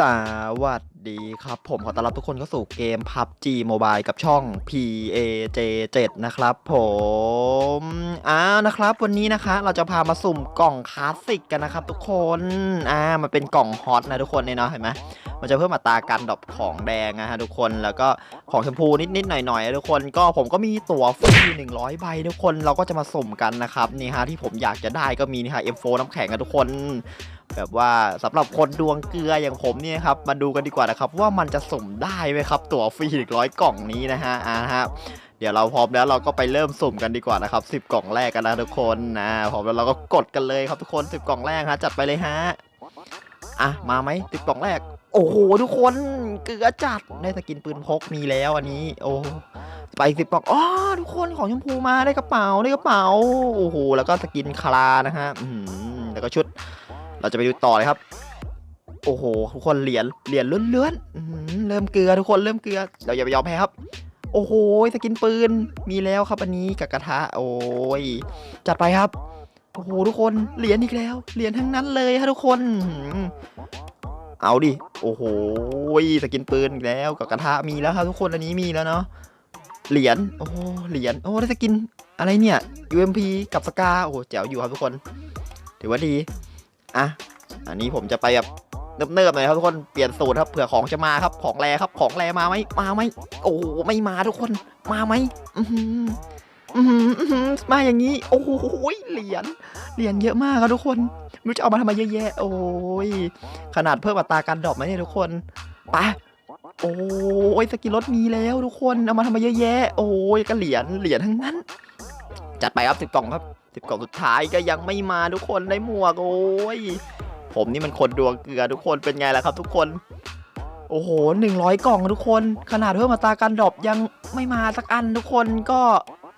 สวัสดีครับ ผมขอต้อนรับทุกคนเข้าสู่เกม PUBG Mobile กับช่อง PAJ7 นะครับผมอ่านะครับ วันนี้นะคะ เราจะพามาสุ่มกล่องคลาสสิกกันนะครับทุกคนอ่ามันเป็นกล่องฮอตนะทุกคนเนี่ยเนาะเห็นไหม มันจะเพิ่มอัตราการดรอปของแดงนะฮะทุกคนแล้วก็ของชมพูนิดๆหน่อยๆทุกคนก็ผมก็มีตั๋วฟรี100 ใบทุกคนเราก็จะมาสุ่มกันนะครับนี่ฮะที่ผมอยากจะได้ก็มีนี่ฮะ M4 น้ำแข็งกันทุกคนแบบว่าสำหรับคนดวงเกลืออย่างผมเนี่ยครับมาดูกันดีกว่านะครับ ว่ามันจะสุ่มได้ไหมครับตั๋วฟรีอีกร้อยกล่องนี้นะฮะอ่าฮะเดี๋ยวเราพร้อมแล้วเราก็ไปเริ่มสุ่มกันดีกว่านะครับ10 กล่องแรกกันนะทุกคนนะพร้อมแล้วเราก็กดกันเลยครับทุกคน 10 กล่องแรกฮะจัดไปเลยฮะอะมาไหม10 กล่องแรก โอ้โหทุกคนเกลือจัดได้สกินปืนพกมีแล้วอันนี้ โอ้ไปสิบกล่องอ๋อทุกคนของชมพูมาได้กระเป๋าได้กระเป๋าโอ้โหแล้วก็สกินคลานะฮะอืมแล้วก็ชุด เราจะไปดูต่อเลยครับ โอ้โหทุกคนเหรียญเหรียญเลื่อนๆอื้อหือเริ่มเกลือทุกคนเริ่มเกลือ เราอย่าไปยอมแพ้ครับ โอ้โหสกินปืนมีแล้วครับอันนี้กับกระทะ โอ้ยจัดไปครับโอ้โหทุกคนเหรียญอีกแล้วเหรียญทั้งนั้นเลยฮะทุกคน เอาดิ โอ้โหสกินปืนอีกแล้วกับกระทะมีแล้วครับทุกคนอันนี้มีแล้วเนาะ เหรียญ โอ้โหเหรียญ โอ้ได้สกินอะไรเนี่ย UMP กับสกา โอ้แจ๋วอยู่ครับทุกคน ถือว่าดี อะ อันนี้ผมจะไปแบบเนิบๆหน่อยครับทุกคน เปลี่ยนสูตรครับ เผื่อของจะมาครับ ของแรครับ ของแรมาไหมมาไหมโอ้ไม่มาทุกคน มาไหมอื อหืออือหืออื้อหือมาอย่างนี้ โอ้โหเหรียญ เหรียญเยอะมากครับทุกคนไม่รู้จะเอามาทำไมเยอะแยะ โอ้ย ขนาดเพิ่มอัตราการดรอปไหมเนี่ยทุกคน ไป โอ้ยสกินรถมีแล้วทุกคน เอามาทำไมเยอะแยะ โอ้ยก็เหรียญ เหรียญทั้งนั้น จัดไปครับสิบกล่องครับสิบกล่องสุดท้ายก็ยังไม่มาทุกคนได้หมวก โอ้ย ผมนี่มันคนดวงเกลือทุกคน เป็นไงล่ะครับ ทุกคนโอ้โหหนึ่งร้อยกล่องทุกคน ขนาดเพิ่มมาตราการดรอปยังไม่มาสักอันทุกคนก็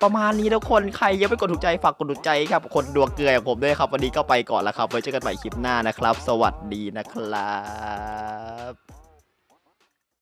ประมาณนี้ทุกคนใครยังไม่กดถูกใจฝากกดถูกใจครับคนดวงเกลืออย่างผมด้วยครับ วันนี้ก็ไปก่อนแล้วครับไว้เจอกันใหม่คลิปหน้านะครับ สวัสดีนะครับ